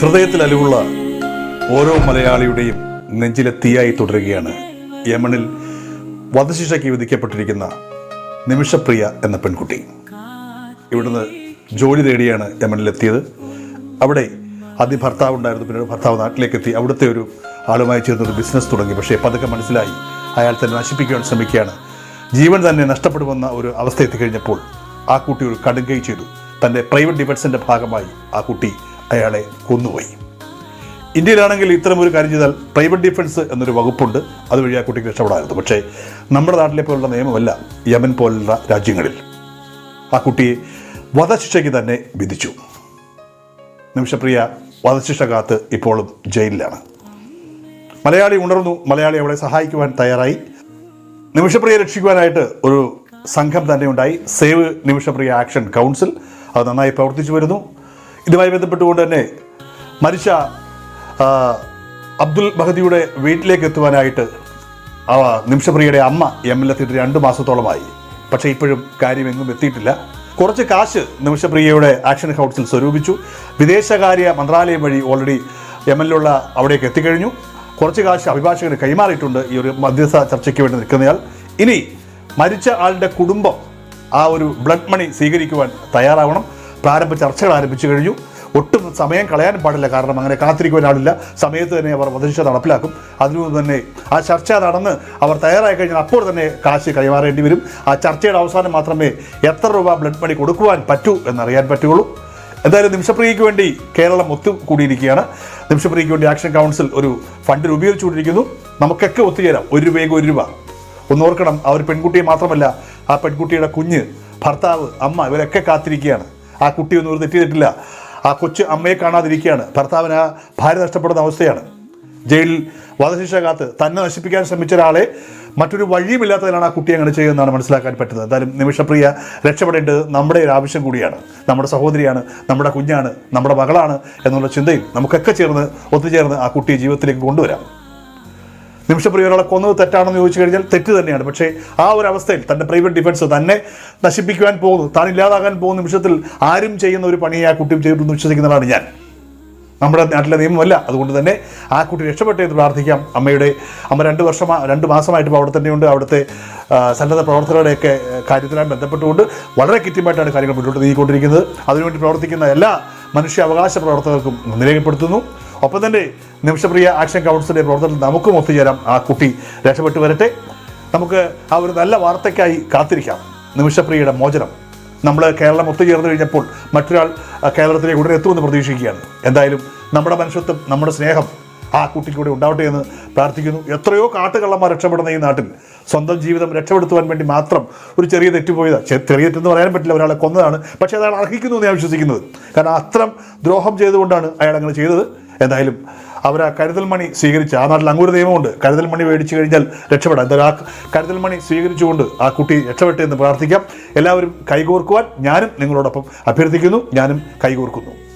ഹൃദയത്തിൽ അലിവുള്ള ഓരോ മലയാളിയുടെയും നെഞ്ചിലെ തീയായി തുടരുകയാണ് യമണിൽ വധശിക്ഷയ്ക്ക് വിധിക്കപ്പെട്ടിരിക്കുന്ന നിമിഷപ്രിയ എന്ന പെൺകുട്ടി. ഇവിടുന്ന് ജോലി തേടിയാണ് യമനിലെത്തിയത്. അവിടെ ആദ്യം ഭർത്താവ് ഉണ്ടായിരുന്നു. പിന്നീട് ഭർത്താവ് നാട്ടിലേക്കെത്തി. അവിടുത്തെ ഒരു ആളുമായി ചേർന്നൊരു ബിസിനസ് തുടങ്ങി. പക്ഷേ പതുക്കെ മനസ്സിലായി. അയാൾ തന്നെ നശിപ്പിക്കുവാൻ ശ്രമിക്കുകയാണ്. ജീവൻ തന്നെ നഷ്ടപ്പെടുമെന്ന ഒരു അവസ്ഥ എത്തിക്കഴിഞ്ഞപ്പോൾ ആ കുട്ടി ഒരു കടുങ്കൈ ചെയ്തു. തന്റെ പ്രൈവറ്റ് ഡിഫൻസിന്റെ ഭാഗമായി ആ കുട്ടി അയാളെ കൊന്നുപോയി. ഇന്ത്യയിലാണെങ്കിൽ ഇത്തരം ഒരു കാര്യം ചെയ്താൽ പ്രൈവറ്റ് ഡിഫൻസ് എന്നൊരു വകുപ്പുണ്ട്. അതുവഴി ആ കുട്ടിക്ക് രക്ഷപ്പെടാമായിരുന്നു. പക്ഷേ നമ്മുടെ നാട്ടിലെ പോലുള്ള നിയമമല്ല യമൻ പോലുള്ള രാജ്യങ്ങളിൽ. ആ കുട്ടിയെ വധശിക്ഷയ്ക്ക് തന്നെ വിധിച്ചു. നിമിഷപ്രിയ വധശിക്ഷ കാത്ത് ഇപ്പോഴും ജയിലിലാണ്. മലയാളി ഉണർന്നു. മലയാളി അവളെ സഹായിക്കുവാൻ തയ്യാറായി. നിമിഷപ്രിയ രക്ഷിക്കുവാനായിട്ട് ഒരു സംഘം തന്നെ ഉണ്ടായി സേവ് നിമിഷപ്രിയ ആക്ഷൻ കൗൺസിൽ. അത് നന്നായി പ്രവർത്തിച്ചു വരുന്നു. ഇതുമായി ബന്ധപ്പെട്ടുകൊണ്ട് തന്നെ മരിച്ച അബ്ദുൽ ബഹദിയുടെ വീട്ടിലേക്ക് എത്തുവാനായിട്ട് നിമിഷപ്രിയയുടെ അമ്മ എം എൽ എത്തിയിട്ട് രണ്ട് മാസത്തോളമായി. പക്ഷേ ഇപ്പോഴും കാര്യമെങ്ങും എത്തിയിട്ടില്ല. കുറച്ച് കാശ് നിമിഷപ്രിയയുടെ ആക്ഷൻ കൗൺസിൽ സ്വരൂപിച്ചു. വിദേശകാര്യ മന്ത്രാലയം വഴി ഓൾറെഡി എം എൽ ഉള്ള അവിടേക്ക് എത്തിക്കഴിഞ്ഞു. കുറച്ച് കാശ് അഭിഭാഷകന് കൈമാറിയിട്ടുണ്ട് ഈ ഒരു മധ്യസ്ഥ ചർച്ചയ്ക്ക് വേണ്ടി നിൽക്കുന്നയാൾ. ഇനി മരിച്ച ആളുടെ കുടുംബം ആ ഒരു ബ്ലഡ് മണി സ്വീകരിക്കുവാൻ തയ്യാറാവണം. പ്രാരംഭ ചർച്ചകൾ ആരംഭിച്ചു കഴിഞ്ഞു. ഒട്ടും സമയം കളയാൻ പാടില്ല. കാരണം അങ്ങനെ കാത്തിരിക്കുവാൻ ആളില്ല. സമയത്ത് തന്നെ അവർ വധശിക്ഷ നടപ്പിലാക്കും. അതിനുമുമ്പ് തന്നെ ആ ചർച്ച നടന്ന് അവർ തയ്യാറായി കഴിഞ്ഞാൽ അപ്പോൾ തന്നെ കാശ് കൈമാറേണ്ടി വരും. ആ ചർച്ചയുടെ അവസാനം മാത്രമേ എത്ര രൂപ ബ്ലഡ് മണി കൊടുക്കുവാൻ പറ്റൂ എന്നറിയാൻ പറ്റുകയുള്ളൂ. എന്തായാലും നിമിഷപ്രിയയ്ക്ക് വേണ്ടി കേരളം ഒത്തുകൂടിയിരിക്കുകയാണ്. നിമിഷപ്രിയയ്ക്ക് വേണ്ടി ആക്ഷൻ കൗൺസിൽ ഒരു ഫണ്ട് രൂപീകരിച്ചുകൊണ്ടിരിക്കുന്നു നമുക്കൊക്കെ ഒത്തുചേരാം. ഒരു രൂപയ്ക്ക് ഒരു രൂപ. ഒന്ന് ഓർക്കണം ആ ഒരു പെൺകുട്ടിയെ മാത്രമല്ല ആ പെൺകുട്ടിയുടെ കുഞ്ഞ് ഭർത്താവ് അമ്മ ഇവരൊക്കെ കാത്തിരിക്കുകയാണ്. ആ കുട്ടി ഒന്നും ഒരു തെറ്റിയിട്ടില്ല ആ കൊച്ചു അമ്മയെ കാണാതിരിക്കുകയാണ്. ഭർത്താവിന് ആ ഭാര്യ നഷ്ടപ്പെടുന്ന അവസ്ഥയാണ്. ജയിലിൽ വധശിക്ഷ കാത്ത് തന്നെ നശിപ്പിക്കാൻ ശ്രമിച്ച ഒരാളെ മറ്റൊരു വഴിയുമില്ലാത്തതിനാണ് ആ കുട്ടി അങ്ങനെ ചെയ്യുന്നതാണ് മനസ്സിലാക്കാൻ പറ്റുന്നത്. എന്തായാലും നിമിഷപ്രിയ രക്ഷപ്പെടേണ്ടത് നമ്മുടെ ഒരു ആവശ്യം കൂടിയാണ്. നമ്മുടെ സഹോദരിയാണ് നമ്മുടെ കുഞ്ഞാണ് നമ്മുടെ മകളാണ് എന്നുള്ള ചിന്തയിൽ നമുക്കൊക്കെ ചേർന്ന് ഒത്തുചേർന്ന് ആ കുട്ടിയെ ജീവിതത്തിലേക്ക് കൊണ്ടുവരാം. നിമിഷപ്രിയ കൊന്നത് തെറ്റാണെന്ന് ചോദിച്ചു കഴിഞ്ഞാൽ തെറ്റ് തന്നെയാണ്. പക്ഷേ ആ ഒരു അവസ്ഥയിൽ തന്റെ പ്രൈവറ്റ് ഡിഫൻസ് തന്നെ നശിപ്പിക്കുവാൻ പോകുന്നു. താൻ ഇല്ലാതാകാൻ പോകുന്ന നിമിഷത്തിൽ ആരും ചെയ്യുന്ന ഒരു പണിയെ ആ കുട്ടിയും ചെയ്തിട്ടുണ്ടെന്ന് വിശ്വസിക്കുന്നതാണ് ഞാൻ. നമ്മുടെ നാട്ടിലെ നിയമമല്ല. അതുകൊണ്ട് തന്നെ ആ കുട്ടി രക്ഷപ്പെട്ടേ എന്ന് പ്രാർത്ഥിക്കാം. അമ്മയുടെ അമ്മ രണ്ട് വർഷം രണ്ട് മാസമായിട്ട് അവിടെ തന്നെയുണ്ട്. അവിടുത്തെ സന്നദ്ധ പ്രവർത്തകരുടെയൊക്കെ കാര്യത്തിലായി ബന്ധപ്പെട്ടുകൊണ്ട് വളരെ കൃത്യമായിട്ടാണ് കാര്യങ്ങൾ മുന്നോട്ട് നീങ്ങിക്കൊണ്ടിരിക്കുന്നത്. അതിനുവേണ്ടി പ്രവർത്തിക്കുന്ന എല്ലാ മനുഷ്യാവകാശ പ്രവർത്തകർക്കും നന്ദി രേഖപ്പെടുത്തുന്നു. ഒപ്പം തന്നെ നിമിഷപ്രിയ ആക്ഷൻ കൗൺസിലിന്റെ പ്രവർത്തനത്തിൽ നമുക്കും ഒത്തുചേരാം. ആ കുട്ടി രക്ഷപ്പെട്ടു വരട്ടെ. നമുക്ക് ആ ഒരു നല്ല വാർത്തയ്ക്കായി കാത്തിരിക്കാം. നിമിഷപ്രിയയുടെ മോചനം. നമ്മൾ കേരളം ഒത്തുചേർന്ന് കഴിഞ്ഞപ്പോൾ മറ്റൊരാൾ കേരളത്തിലേക്ക് ഉടനെ എത്തുമെന്ന് പ്രതീക്ഷിക്കുകയാണ്. എന്തായാലും നമ്മുടെ മനുഷ്യത്വം നമ്മുടെ സ്നേഹം ആ കുട്ടിക്ക് കൂടെ ഉണ്ടാവട്ടെ എന്ന് പ്രാർത്ഥിക്കുന്നു. എത്രയോ കാട്ടുകള്ളന്മാർ രക്ഷപ്പെടുന്ന ഈ നാട്ടിൽ സ്വന്തം ജീവിതം രക്ഷപ്പെടുത്തുവാൻ വേണ്ടി മാത്രം ഒരു ചെറിയ തെറ്റുപോയതാണ് ചെറിയ തെറ്റെന്ന് പറയാൻ പറ്റില്ല. ഒരാളെ കൊന്നതാണ്. പക്ഷേ അയാൾ അർഹിക്കുന്നു എന്ന് ഞാൻ വിശ്വസിക്കുന്നത്. കാരണം അത്രം ദ്രോഹം ചെയ്തുകൊണ്ടാണ് അയാൾ അങ്ങനെ ചെയ്തത്. എന്തായാലും അവർ ആ കരുതൽ മണി സ്വീകരിച്ച് ആ നാട്ടിൽ അങ്ങൊരു നിയമമുണ്ട്. കരുതൽ മണി മേടിച്ചു കഴിഞ്ഞാൽ രക്ഷപ്പെടാം. എന്തായാലും ആ കരുതൽ മണി സ്വീകരിച്ചുകൊണ്ട് ആ കുട്ടി രക്ഷപ്പെട്ടെ എന്ന് പ്രാർത്ഥിക്കാം. എല്ലാവരും കൈകോർക്കുവാൻ ഞാനും നിങ്ങളോടൊപ്പം അഭ്യർത്ഥിക്കുന്നു. ഞാനും കൈകോർക്കുന്നു.